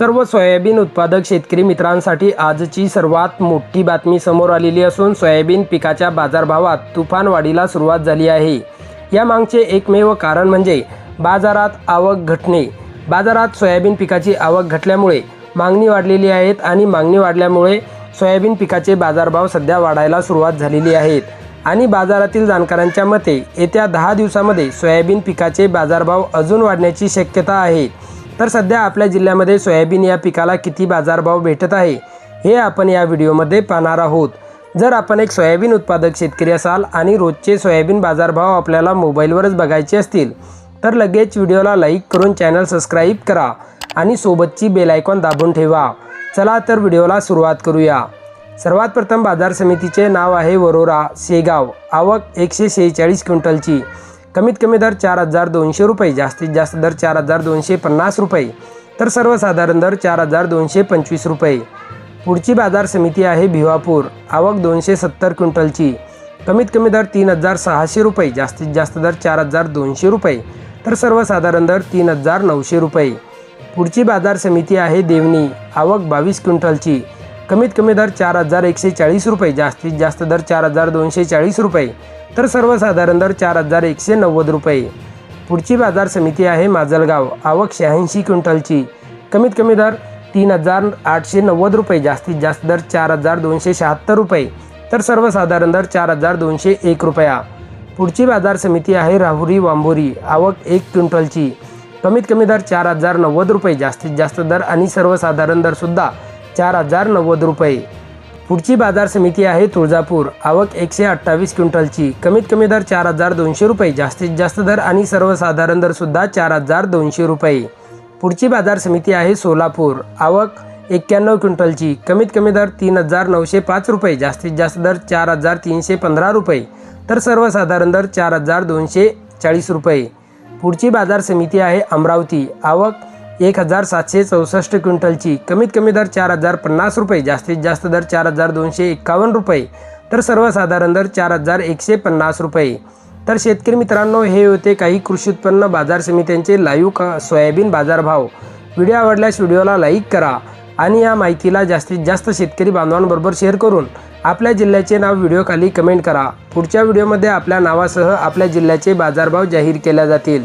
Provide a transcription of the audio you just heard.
सर्व सोयाबीन उत्पादक शेतकरी मित्रांसाठी आजची सर्वात मोठी बातमी समोर आलेली असून सोयाबीन पिकाच्या बाजारभावात तुफान वाढीला सुरुवात झाली आहे. या मागचे एकमेव कारण म्हणजे बाजारात आवक घटणे. बाजारात सोयाबीन पिकाची आवक घटल्यामुळे मागणी वाढलेली आहेत आणि मागणी वाढल्यामुळे सोयाबीन पिकाचे बाजारभाव सध्या वाढायला सुरुवात झालेली आहेत. आणि बाजारातील जाणकारांच्या मते येत्या दहा दिवसामध्ये सोयाबीन पिकाचे बाजारभाव अजून वाढण्याची शक्यता आहे. तर सध्या आपल्या जिल्ह्यामध्ये सोयाबीन या पिकाला किती बाजारभाव भेटत आहे हे आपण या व्हिडिओमध्ये पाहणार आहोत. जर आपण एक सोयाबीन उत्पादक शेतकरी असाल आणि रोजचे सोयाबीन बाजारभाव आपल्याला मोबाईलवरच बघायचे असतील तर लगेच व्हिडिओला लाईक करून चॅनल सबस्क्राईब करा आणि सोबतची बेल आयकॉन दाबून ठेवा. चला तर व्हिडिओला सुरुवात करूया. सर्वात प्रथम बाजार समितीचे नाव आहे वरोरा शेगाव. आवक एकशे शेहेचाळीस क्विंटलची. कमीत कमी दर चार हजार दोनशे रुपये जास्तीत जास्त दर चार हजार दोनशे पन्नास रुपये. तर सर्वसाधारण दर चार हजार दोनशे पंचवीस रुपये. पुढची बाजार समिती आहे भिवापूर आवक दोनशे सत्तर क्विंटलची. कमीत कमी दर तीन हजार सहाशे रुपये जास्तीत जास्त दर चार हजार दोनशे रुपये. तर सर्वसाधारण दर तीन हजार नऊशे रुपये. पुढची बाजार समिती आहे देवणी आवक बावीस क्विंटलची. कमीत कमी दर चार हजार एकशे चाळीस रुपये जास्तीत जास्त दर चार हजार दोनशे चाळीस रुपये. तर सर्वसाधारण दर चार हजार एकशे नव्वद रुपये. पुढची बाजार समिती आहे माजलगाव. आवक शहाऐंशी क्विंटलची. कमीत कमी दर तीन हजार आठशे नव्वद रुपये. जास्तीत जास्त दर चार हजार दोनशे शहात्तर रुपये. तर सर्वसाधारण दर चार हजार दोनशे एक रुपया. पुढची बाजार समिती आहे राहुरी वांबोरी. आवक एक क्विंटलची. कमीत कमी दर चार हजार नव्वद रुपये. जास्तीत जास्त दर आणि सर्वसाधारण दरसुद्धा चार हजार नव्वद रुपये. पुढची बाजार समिती आहे तुळजापूर. आवक एकशे अठ्ठावीस क्विंटलची. कमीत कमी दर चार हजार दोनशे रुपये. जास्तीत जास्त दर आणि सर्वसाधारण दरसुद्धा चार हजार दोनशे रुपये. पुढची बाजार समिती आहे सोलापूर. आवक एक्क्याण्णव क्विंटलची. कमीत कमी दर तीन हजार नऊशे पाच रुपये. जास्तीत जास्त दर चार हजार तीनशे पंधरा रुपये. तर सर्वसाधारण दर चार हजार दोनशे चाळीस रुपये. पुढची बाजार समिती आहे अमरावती. आवक एक हजार सातशे चौसष्ट क्विंटलची. कमीत कमी दर चार हजार पन्नास रुपये जास्तीत जास्त दर चार हजार दोनशे एक्कावन्न रुपये तर सर्वसाधारण दर चार हजार एकशे पन्नास रुपये. तर शेतकरी मित्रांनो हे होते काही कृषी उत्पन्न बाजार समित्यांचे लाईव्ह क सोयाबीन बाजारभाव. व्हिडिओ आवडल्यास व्हिडिओला लाईक करा आणि या माहितीला जास्तीत जास्त शेतकरी बांधवांबरोबर शेअर करून आपल्या जिल्ह्याचे नाव व्हिडिओखाली कमेंट करा. पुढच्या व्हिडिओमध्ये आपल्या नावासह आपल्या जिल्ह्याचे बाजारभाव जाहीर केल्या जातील.